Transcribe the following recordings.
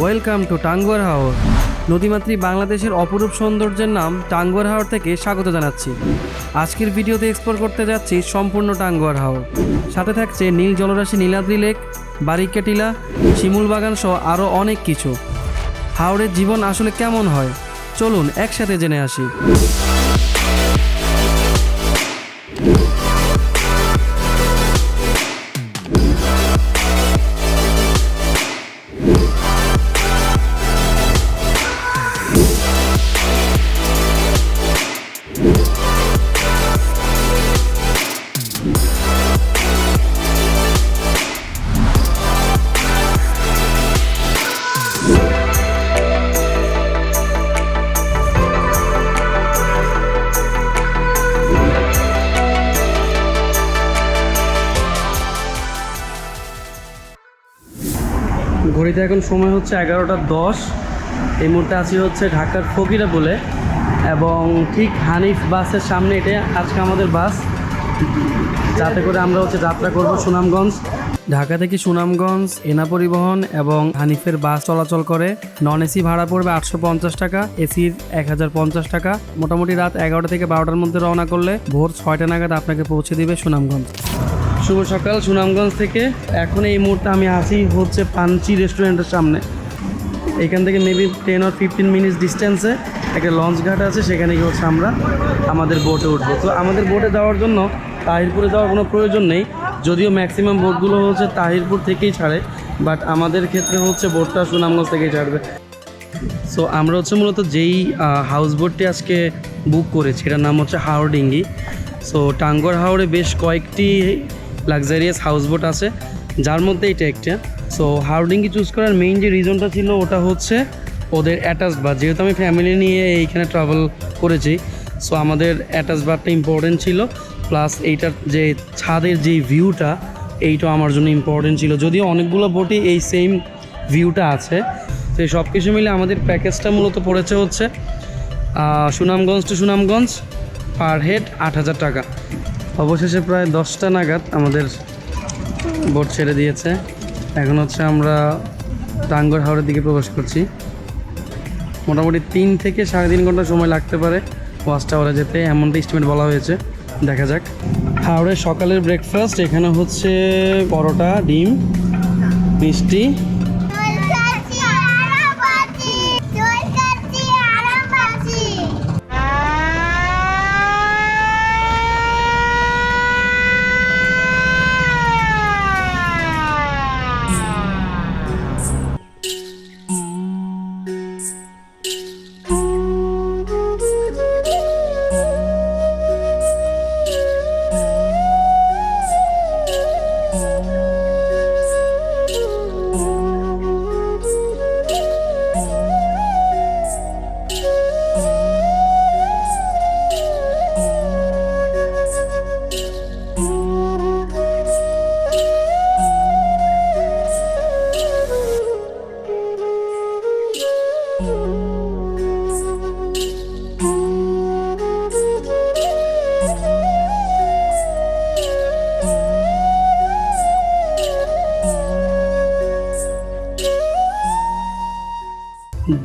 Welcome to Tanguar Haor. নদীমাতৃ বাংলাদেশের অপরূপ সৌন্দর্যের নাম টাঙ্গুয়ার হাওর থেকে স্বাগত জানাচ্ছি। আজকের ভিডিওতে এক্সপ্লোর করতে যাচ্ছি সম্পূর্ণ টাঙ্গুয়ার হাওর। সাথে থাকছে নীল জলরাশি নীলাদ্রি লেক বারিকা টিলা শিমুল বাগান সহ আরও অনেক কিছু। হাওড়ের জীবন আসলে কেমন হয়? চলুন একসাথে জেনে আসি। ঘড়িতে এখন সময় হচ্ছে এগারোটা দশ। এই মুহূর্তে আছি হচ্ছে ঢাকার ফকিরা বলে এবং ঠিক হানিফ বাসের সামনে এটা আজকে আমাদের বাস। যাতে করে আমরা হচ্ছে যাত্রা করব সুনামগঞ্জ। ঢাকা থেকে সুনামগঞ্জ, এনা পরিবহন এবং হানিফের বাস চলাচল করে। নন এসি ভাড়া পড়বে আটশো পঞ্চাশ টাকা, এসির এক হাজার পঞ্চাশ টাকা। মোটামুটি রাত এগারোটা থেকে বারোটার মধ্যে রওনা করলে ভোর ছয়টা নাগাদ আপনাকে পৌঁছে দিবে সুনামগঞ্জ। শুভ সকাল, সুনামগঞ্জ থেকে। এখন এই মুহূর্তে আমি আছি হচ্ছে পাঞ্চি রেস্টুরেন্টের সামনে। এখান থেকে মেবি টেন আর ফিফটিন মিনিটস ডিস্টেন্সে একটা লঞ্চ ঘাট আছে, সেখানে গিয়ে হচ্ছে আমরা আমাদের বোটে উঠবো। তো আমাদের বোটে যাওয়ার জন্য তাহিরপুরে যাওয়ার কোনো প্রয়োজন নেই, যদিও ম্যাক্সিমাম বোটগুলো হচ্ছে তাহিরপুর থেকেই ছাড়ে বাট আমাদের ক্ষেত্রে হচ্ছে বোটটা সুনামগঞ্জ থেকেই ছাড়বে। সো আমরা হচ্ছে মূলত যেই হাউস বোটটি আজকে বুক করেছি এটার নাম হচ্ছে হাওড়ডিঙ্গি সো টাঙ্গর হাওড়ে বেশ কয়েকটি লাক্সারিয়াস হাউস বোট আছে, যার মধ্যে এটা একটা। সো হাওড়ডিঙ্গি চুজ করার মেইন যে রিজনটা ছিল, ওটা হচ্ছে ওদের অ্যাটাচ বাস যেহেতু আমি ফ্যামিলি নিয়ে এইখানে ট্রাভেল করেছি সো আমাদের অ্যাটাচ বারটা ইম্পর্টেন্ট ছিল। প্লাস এইটার যে ছাদের যে ভিউটা এইটা আমার জন্য ইম্পর্টেন্ট ছিল। যদিও অনেকগুলো বোটই এই সেম ভিউটা আছে। তো সব কিছু মিলে আমাদের প্যাকেজটা মূলত পড়েছে হচ্ছে Sunamganj to Sunamganj per head আট হাজার টাকা। অবশেষে প্রায় দশটা নাগাদ আমাদের বোট ছেড়ে দিয়েছে। এখন হচ্ছে আমরা টাঙ্গর হাওড়ের দিকে প্রবেশ করছি। মোটামুটি তিন থেকে সাড়ে তিন ঘণ্টা সময় লাগতে পারে ওয়াচ টাওয়ারে যেতে, এমনটা এস্টিমেট বলা হয়েছে। দেখা যাক। হাওড়ের সকালের ব্রেকফাস্ট এখানে হচ্ছে পরোটা, ডিম, মিষ্টি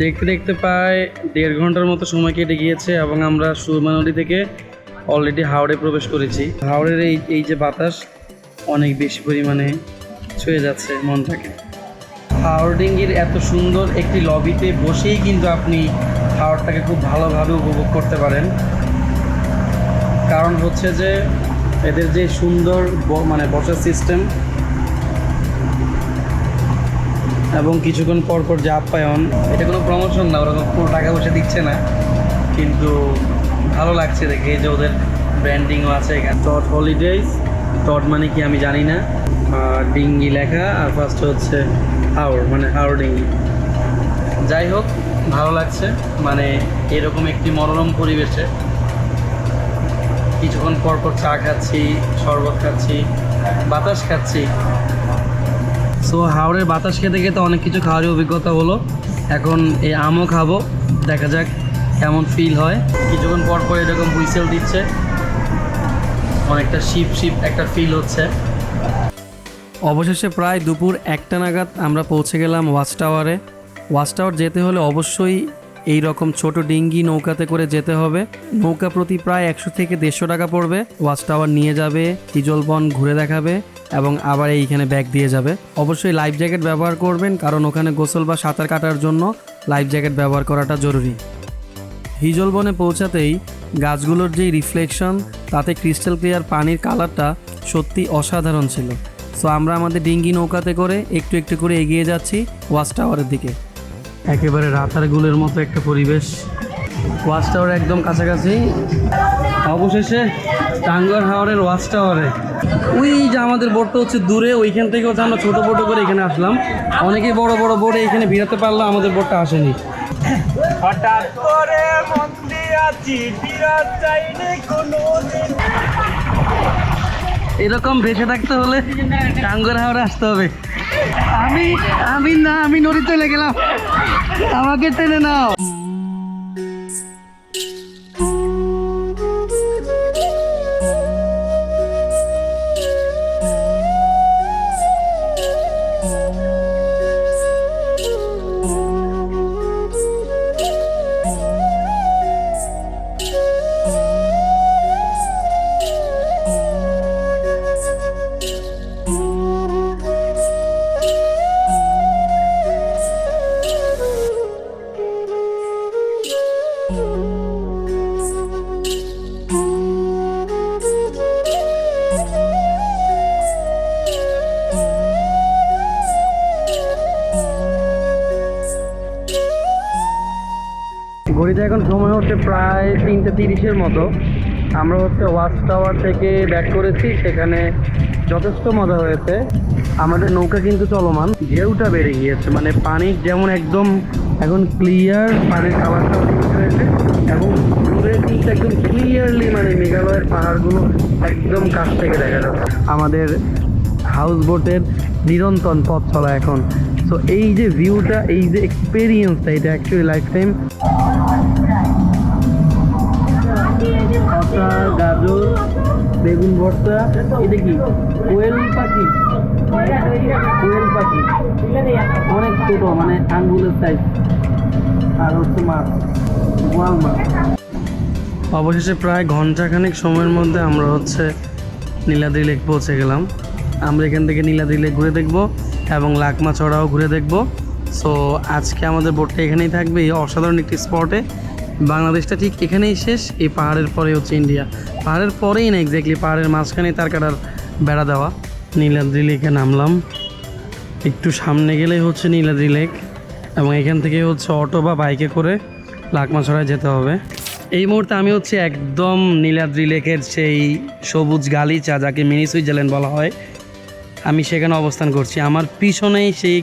দেখতে দেখতে প্রায় দেড় ঘণ্টার মতো সময় কেটে গিয়েছে এবং আমরা সুরমা নদী থেকে অলরেডি হাওড়ে প্রবেশ করেছি। হাওড়ের এই এই যে বাতাস অনেক বেশি পরিমাণে ছুঁয়ে যাচ্ছে মনটাকে। হাওড়ডিঙ্গির এত সুন্দর একটি লবিতে বসেই কিন্তু আপনি হাওড়টাকে খুব ভালোভাবে উপভোগ করতে পারেন। কারণ হচ্ছে যে এদের যে সুন্দর মানে বসার সিস্টেম এবং কিছুক্ষণ পর পর যে আপ্যায়ন, এটা কোনো প্রমোশন না, ওরা কোনো টাকা পয়সা দিচ্ছে না। কিন্তু ভালো লাগছে দেখে যে ওদের ব্র্যান্ডিংও আছে এখানে। টট হলিডেজ টট মানে কি আমি জানি না। ডিঙ্গি লেখা, আর ফার্স্ট হচ্ছে হাওড় মানে হাওড় ডিঙ্গি। যাই হোক, ভালো লাগছে। মানে এরকম একটি মনোরম পরিবেশে কিছুক্ষণ পর পর চা খাচ্ছি, শরবত খাচ্ছি, বাতাস খাচ্ছি। সো হাওড়ের বাতাস খেতে খেতে অনেক কিছু খাওয়ারই অভিজ্ঞতা হলো। এখন এই আমও খাব, দেখা যাক কেমন ফিল হয়। কিছুক্ষণ পর পর এরকম হুইসেল দিচ্ছে। অনেকটা শিপ শিপ একটা ফিল হচ্ছে। অবশেষে প্রায় দুপুর একটা নাগাদ আমরা পৌঁছে গেলাম ওয়াচ টাওয়ারে। ওয়াচ টাওয়ার যেতে হলে অবশ্যই এই রকম ছোট ডিঙ্গি নৌকাতে করে যেতে হবে। নৌকা প্রতি প্রায় একশো থেকে দেড়শো টাকা পড়বে। ওয়াচ টাওয়ার নিয়ে যাবে হিজলবন ঘুরে দেখাবে এবং আবার এইখানে ব্যাগ দিয়ে যাবে। অবশ্যই লাইফ জ্যাকেট ব্যবহার করবেন কারণ ওখানে গোসল বা সাঁতার কাটার জন্য লাইফ জ্যাকেট ব্যবহার করাটা জরুরি। হিজলবনে পৌঁছাতেই গাছগুলোর যেই রিফ্লেকশন, তাতে ক্রিস্টাল ক্লিয়ার পানির কালারটা সত্যি অসাধারণ ছিল। সো আমরা আমাদের ডিঙ্গি নৌকাতে করে একটু একটু করে এগিয়ে যাচ্ছি ওয়াচ টাওয়ারের দিকে। একেবারে রাতার গুলের মতো একটা পরিবেশ। ওয়াচ টাওয়ার একদম কাছাকাছি। অবশেষে টাঙ্গার হাওয়ারের ওয়াচ টাওয়ারে ওই যে আমাদের বোটটা হচ্ছে দূরে, ওইখান থেকে হচ্ছে আমরা ছোটো বোটো করে এখানে আসলাম। অনেকে বড় বড় বোটে এখানে ভিড়াতে পারল আমাদের বোটটা আসেনি। হঠাৎ এরকম ভেসে থাকতে হলে টাঙ্গর হাওড়ে আসতে হবে। আমি আমি না, আমি নদী চলে গেলাম। আমাকে টেনে নাও। হচ্ছে প্রায় তিনটে তিরিশের মতো। আমরা হচ্ছে ওয়াচ টাওয়ার থেকে ব্যাক করেছি, সেখানে যথেষ্ট মজা হয়েছে। আমাদের নৌকা কিন্তু চলমান। ঢেউটা বেড়ে গিয়েছে মানে পানির যেমন একদম এখন ক্লিয়ার পানির খাবারটা হয়েছে, এবং দূরে কিন্তু একদম ক্লিয়ারলি মানে মেঘালয়ের পাহাড়গুলো একদম কাছ থেকে দেখা যাচ্ছে। আমাদের হাউস বোটের নিরন্তর পথ চলা এখন। তো এই যে ভিউটা এই যে এক্সপিরিয়েন্সটা এটা অ্যাকচুয়ালি লাইফ টাইম শসা গাজর, বেগুন ভর্তা, এটা কি? কোয়েল পাখি? কোয়েল পাখি। অনেক ছোট মানে আঙ্গুলের সাইজ আর হচ্ছে মাছ, গোয়াল মাছ। অবশেষে প্রায় ঘন্টাখানেক সময়ের মধ্যে আমরা হচ্ছে নীলাদ্রি লেক পৌঁছে গেলাম। আমরা এখান থেকে নীলাদ্রি লেক ঘুরে দেখব এবং লাকমা চড়াও ঘুরে দেখব। সো আজকে আমাদের বোটটা এখানেই থাকবে। এই অসাধারণ একটি স্পটে বাংলাদেশটা ঠিক এখানেই শেষ, এই পাহাড়ের পরে হচ্ছে ইন্ডিয়া পাহাড়ের পরেই না এক্স্যাক্টলি পাহাড়ের মাঝখানে তার কাটার বেড়া দেওয়া। নীলাদ্রি লেকে নামলাম। একটু সামনে গেলেই হচ্ছে নীলাদ্রি লেক এবং এখান থেকে হচ্ছে অটো বা বাইকে করে লাকমাছড়ায় যেতে হবে। এই মুহূর্তে আমি হচ্ছে একদম নীলাদ্রি লেকের সেই সবুজ গালিচা, যাকে মিনি সুইজারল্যান্ড বলা হয়, আমি সেখানে অবস্থান করছি। আমার পিছনেই সেই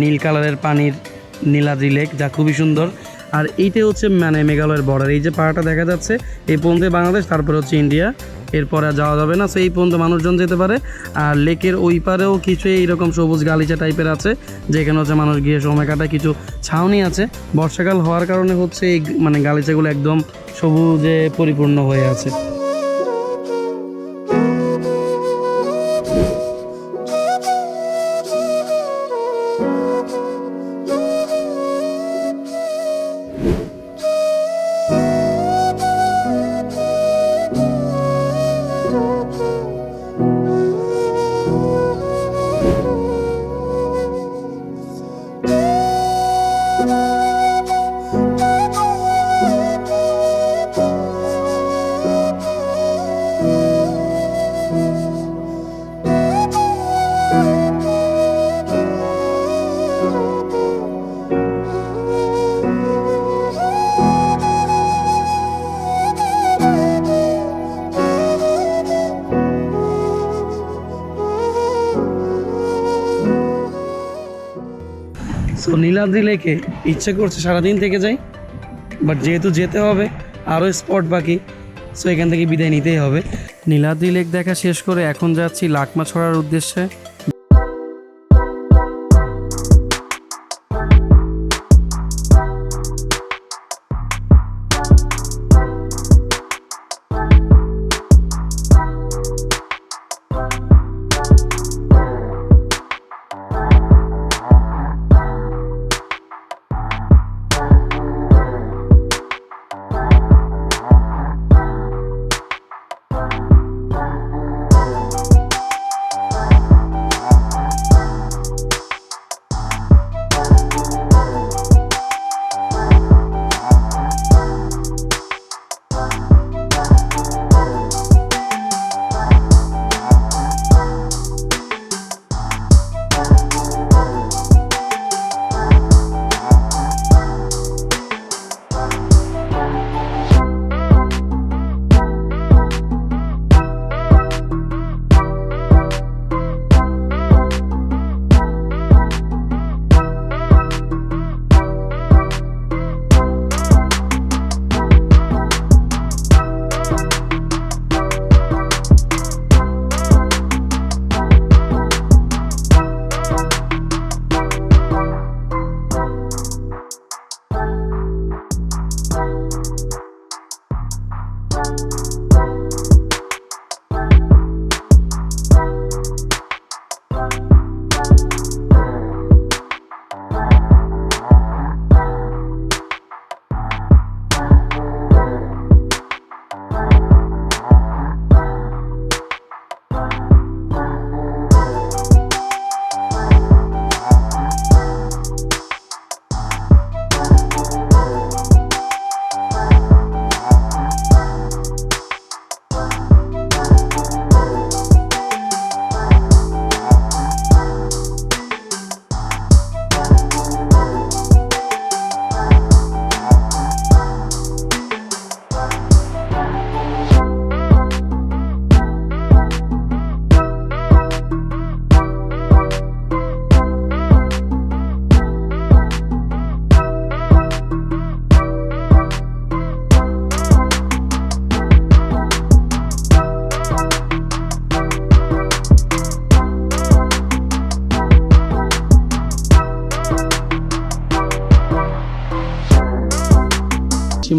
নীল কালারের পানির নীলাদ্রি লেক, যা খুবই সুন্দর। আর এইটাই হচ্ছে মানে মেঘালয়ের বর্ডার এই যে পাহাড়টা দেখা যাচ্ছে, এই পর্যন্ত বাংলাদেশ, তারপরে হচ্ছে ইন্ডিয়া। এরপরে আর যাওয়া যাবে না, সেই পর্যন্ত মানুষজন যেতে পারে। আর লেকের ওই পারেও কিছু এইরকম সবুজ গালিচা টাইপের আছে, যেখানে হচ্ছে মানুষ গিয়ে সময় কাটা কিছু ছাউনি আছে। বর্ষাকাল হওয়ার কারণে হচ্ছে এই মানে গালিচাগুলো একদম সবুজে পরিপূর্ণ হয়ে আছে। নীলাদ্রি লেকে ইচ্ছে করছে সারাদিন থেকে যাই বাট যেহেতু যেতে হবে, আরও স্পট বাকি সো এখান থেকে বিদায় নিতেই হবে। নীলাদ্রি লেক দেখা শেষ করে এখন যাচ্ছি লাকমা ছড়ার উদ্দেশ্যে।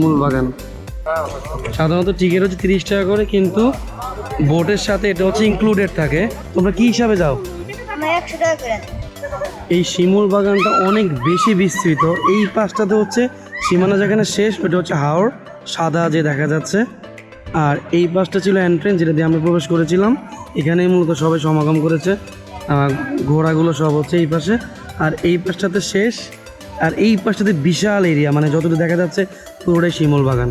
শিমুল বাগান। সাধারণত টিকিট হচ্ছে তিরিশ টাকা করে কিন্তু বোটের সাথে এটা হচ্ছে ইনক্লুডেড থাকে। তোমরা কি হিসাবে যাও? এই শিমুল বাগানটা অনেক বেশি বিস্তৃত। এই পাশটাতে হচ্ছে সীমানা যেখানে শেষ ওটা হচ্ছে হাওড় সাদা যে দেখা যাচ্ছে। আর এই পাশটা ছিল এন্ট্রেন্স যেটা দিয়ে আমরা প্রবেশ করেছিলাম। এখানেই মূলত সবাই সমাগম করেছে। ঘোড়াগুলো সব হচ্ছে এই পাশে। আর এই পাশটাতে শেষ। আর এই পাশটাতে বিশাল এরিয়া মানে যতটুকু দেখা যাচ্ছে পুরোটাই শিমুল বাগান।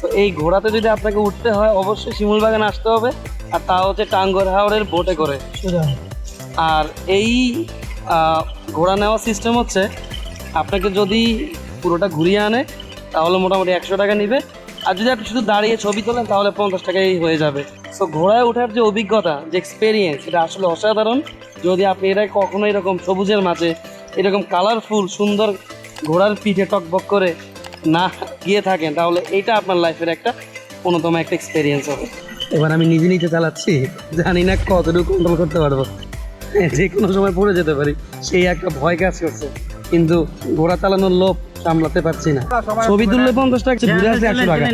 তো এই ঘোড়াতে যদি আপনাকে উঠতে হয় অবশ্যই শিমুল বাগান আসতে হবে। আর তা হচ্ছে টাঙ্গর হাওড়ের বোটে করে। আর এই ঘোড়া নেওয়ার সিস্টেম হচ্ছে আপনাকে যদি পুরোটা ঘুরিয়ে আনে তাহলে মোটামুটি একশো টাকা নিবে। আর যদি আপনি শুধু দাঁড়িয়ে ছবি তোলেন তাহলে পঞ্চাশ টাকাই হয়ে যাবে। সো ঘোড়ায় ওঠার যে অভিজ্ঞতা যে এক্সপেরিয়েন্স এটা আসলে অসাধারণ। যদি আপনি এটা কখনো এরকম সবুজের মাঝে এরকম কালারফুল সুন্দর ঘোড়ার পিঠে টকবক করে না গিয়ে থাকেন, তাহলে এটা আপনার লাইফের একটা অন্যতম একটা এক্সপিরিয়েন্স হবে। এবার আমি নিজে নিজে চালাচ্ছি, জানি না কতটুকু কন্ট্রোল করতে পারব। যে কোনো সময় পড়ে যেতে পারি, সেই একটা ভয় কাজ করছে। কিন্তু ঘোড়া চালানোর লোভ সামলাতে পারছি না। ছবি তুললে পঞ্চাশ টাকা ঘুরে আসলে একশো টাকা।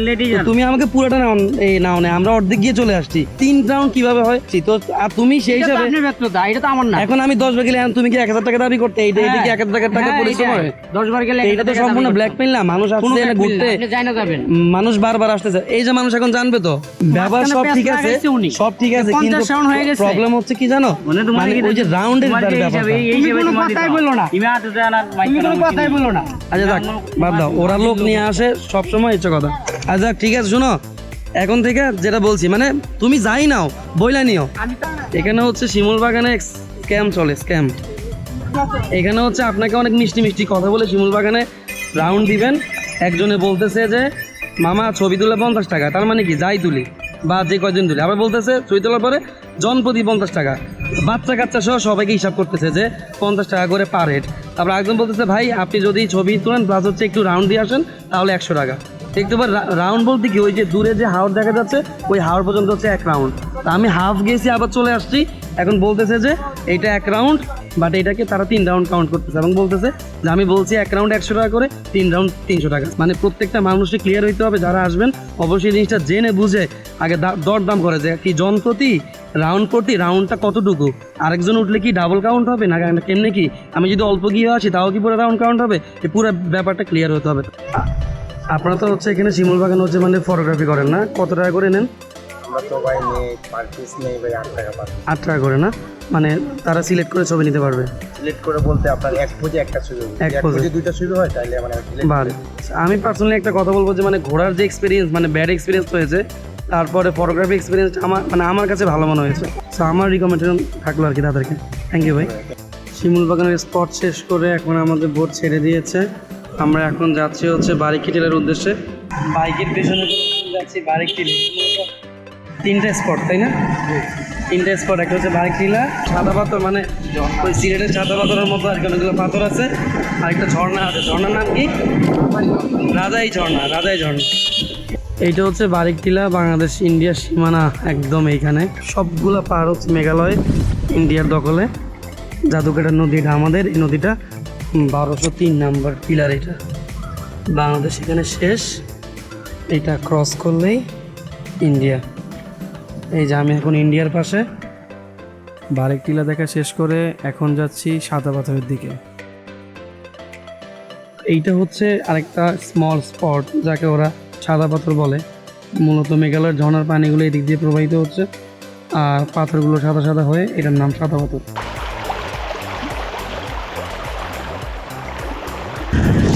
তুমি আমাকে পুরোটা নাও এই নাও না আমরা অর্ধেক গিয়ে চলে আসছি। তিন রাউন্ড কীভাবে হয়? তো আর তুমি সেই হিসাবে এটা তো আমার না। এখন আমি দশ বার গেলে তুমি কি এক হাজার টাকা দাবি করতে? এইটা এইটা কি এক হাজার টাকা হ্যাঁ, পরিশ্রম। হয় দশ বার গেলে এইটা তো সম্পূর্ণ ব্ল্যাক পেন না মানুষ আসছে না ঘুরতে। মানুষ বারবার আসতেছে। এই যে মানুষ এখন জানবে তো ব্যাপার সব ঠিক আছে সব ঠিক আছে কিন্তু হয়ে। প্রবলেম হচ্ছে কি জানো? মানে মানে ওই যে রাউন্ডের কোনো কথাই বলল না। তুমি কোনো কথাই বলো না। আচ্ছা বাদ দাও। ওরা লোক নিয়ে আসে, সবসময় ইচ্ছে কথা। আচ্ছা ঠিক আছে, শোনো। এখন থেকে যেটা বলছি মানে তুমি যাই নাও, বইলা নিও। এখানে হচ্ছে শিমুল বাগানে স্ক্যাম চলে, স্ক্যাম। এখানে হচ্ছে আপনাকে অনেক মিষ্টি মিষ্টি কথা বলে শিমুল বাগানে রাউন্ড দিবেন। একজনে বলতেছে যে, মামা, ছবি তুলে পঞ্চাশ টাকা। তার মানে কি? যাই তুলি। বা যে কয়জন তুলি। আবার বলতেছে, ছবি তোলার পরে জনপ্রতি পঞ্চাশ টাকা। বাচ্চা কাচ্চা সহ সবাইকে হিসাব করতেছে যে, পঞ্চাশ টাকা করে পার হেড তারপর একজন বলতেছে, ভাই, আপনি যদি ছবি তোলেন প্লাস হচ্ছে একটু রাউন্ড দিয়ে আসেন, তাহলে একশো টাকা। একটু রাউন্ড বলতে কি, ওই যে দূরে যে হাওড় দেখা যাচ্ছে, ওই হাওড় পর্যন্ত হচ্ছে এক রাউন্ড তা আমি হাফ গেছি, আবার চলে আসছি। এখন বলতেছে যে এইটা এক রাউন্ড বাট এটাকে তারা তিন রাউন্ড কাউন্ট করতেছে। এবং বলতেছে যে, আমি বলছি এক রাউন্ড একশো টাকা করে, তিন রাউন্ড তিনশো টাকা। মানে প্রত্যেকটা মানুষকে ক্লিয়ার হইতে হবে, যারা আসবেন, অবশ্যই জিনিসটা জেনে বুঝে, আগে দরদাম করে যে, কি জন রাউন্ড প্রতি রাউন্ডটা কতটুকু? আরেকজন উঠলে কি ডাবল কাউন্ট হবে? না কেমনে কি? আমি যদি অল্প গিয়ে আসি তাও কি পুরো রাউন্ড কাউন্ট হবে? পুরো ব্যাপারটা ক্লিয়ার হতে হবে। আপনারা তো হচ্ছে এখানে শিমুল বাগান হচ্ছে মানে ফটোগ্রাফি করেন না? কত টাকা করে নেন? আট টাকা আট টাকা করে না? মানে তারা সিলেক্ট করে ছবি নিতে পারবে? সিলেক্ট করে বলতে আপনার এক পোজে একটা সুযোগ এক এক পোজে। পোজে দুইটা হয় তাহলে মানে আমি পার্সোনালি একটা কথা বলব যে মানে ঘোরার যে এক্সপিরিয়েন্স মানে ব্যাড এক্সপিরিয়েন্স হয়েছে তারপরে ফটোগ্রাফি এক্সপিরিয়েন্স আমার মানে আমার কাছে ভালো মনে হয়েছে। সো আমার রিকমেন্ডেশন থাকল আর কি তাদেরকে থ্যাংক ইউ ভাই। শিমুল বাগানের স্পট শেষ করে এখন আমাদের বোট ছেড়ে দিয়েছে। আমরা এখন যাচ্ছি হচ্ছে বারিকিটেলের উদ্দেশ্যে। বাইকের পেছনে যাচ্ছি বারিকটিলি তিনটা স্পট তাই না? তিনটা স্পট একটা হচ্ছে বারিকটিলা সাদা পাথর মানে ওই সিলেটের সাদা পাথরের মতো আর কি অনেকগুলো পাথর আছে। আর একটা ঝর্ণা আছে। ঝর্ণার নাম কি? রাজাই ঝর্ণা রাজাই ঝর্ণা। এইটা হচ্ছে বারিকটিলা বাংলাদেশ, ইন্ডিয়ার সীমানা একদম এইখানে। সবগুলো পার হচ্ছে মেঘালয়, ইন্ডিয়ার দখলে। জাদুকাটা নদীটা আমাদের, এই নদীটা বারোশো তিন নাম্বার পিলার এটা। বাংলাদেশ এখানে শেষ। এটা ক্রস করলেই ইন্ডিয়া। এই যে আমি এখন ইন্ডিয়ার পাশে। বারেক টিলা দেখা শেষ করে এখন যাচ্ছি সাদা পাথরের দিকে। এইটা হচ্ছে আরেকটা স্মল স্পট যাকে ওরা সাদা পাথর বলে। মূলত মেঘালয়ের ঝর্ণার পানিগুলো এদিক দিয়ে প্রবাহিত হচ্ছে আর পাথরগুলো সাদা সাদা হয়ে এটার নাম সাদা পাথর।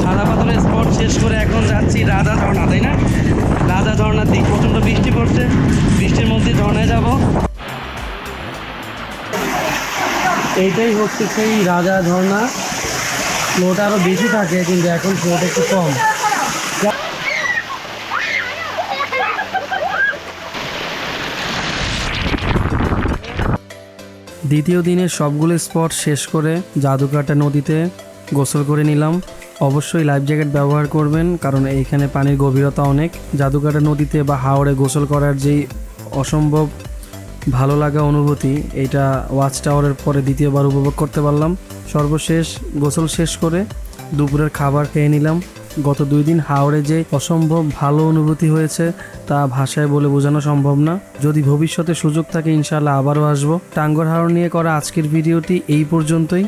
সাদা পাথরের স্পট শেষ করে এখন যাচ্ছি রাজা ঝর্ণা তাই না? রাজা ঝর্ণার দিক প্রচণ্ড বৃষ্টি পড়ছে। বৃষ্টির মধ্যে ঝর্ণায় যাব। এইটাই হচ্ছে সেই রাজা ঝর্ণা। ফ্লোটা আরও বেশি থাকে কিন্তু এখন ফ্লোটা একটু কম। দ্বিতীয় দিনের সবগুলো স্পট শেষ করে জাদুকাটা নদীতে গোসল করে নিলাম। অবশ্যই লাইফ জ্যাকেট ব্যবহার করবেন, কারণ এইখানে পানির গভীরতা অনেক। জাদুকাটা নদীতে বা হাওড়ে গোসল করার যেই অসম্ভব ভালো লাগা অনুভূতি, এটা ওয়াচ টাওয়ারের পরে দ্বিতীয়বার উপভোগ করতে পারলাম। সর্বশেষ গোসল শেষ করে দুপুরের খাবার খেয়ে নিলাম। গত দুই দিন হাওড়ে যে অসম্ভব ভালো অনুভূতি হয়েছে, তা ভাষায় বলে বোঝানো সম্ভব না। যদি ভবিষ্যতে সুযোগ থাকে, ইনশাআল্লাহ আবারও আসব। টাঙ্গর হাওড় নিয়ে করা আজকের ভিডিওটি এই পর্যন্তই।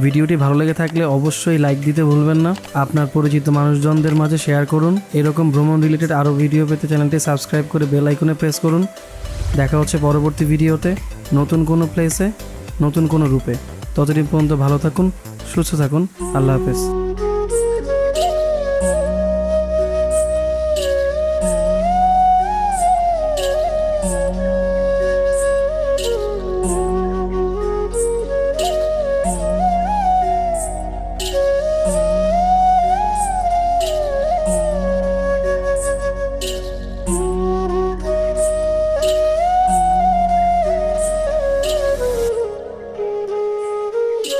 ভিডিওটি ভালো লেগে থাকলে অবশ্যই লাইক দিতে ভুলবেন না। আপনার পরিচিত মানুষজনদের মাঝে শেয়ার করুন। এরকম ভ্রমণ রিলেটেড আরও ভিডিও পেতে চ্যানেলটি সাবস্ক্রাইব করে বেল আইকনে প্রেস করুন। দেখা হচ্ছে পরবর্তী ভিডিওতে নতুন কোনো প্লেসে নতুন কোনো রূপে। ততদিন পর্যন্ত ভালো থাকুন, সুস্থ থাকুন। আল্লাহ হাফেজ।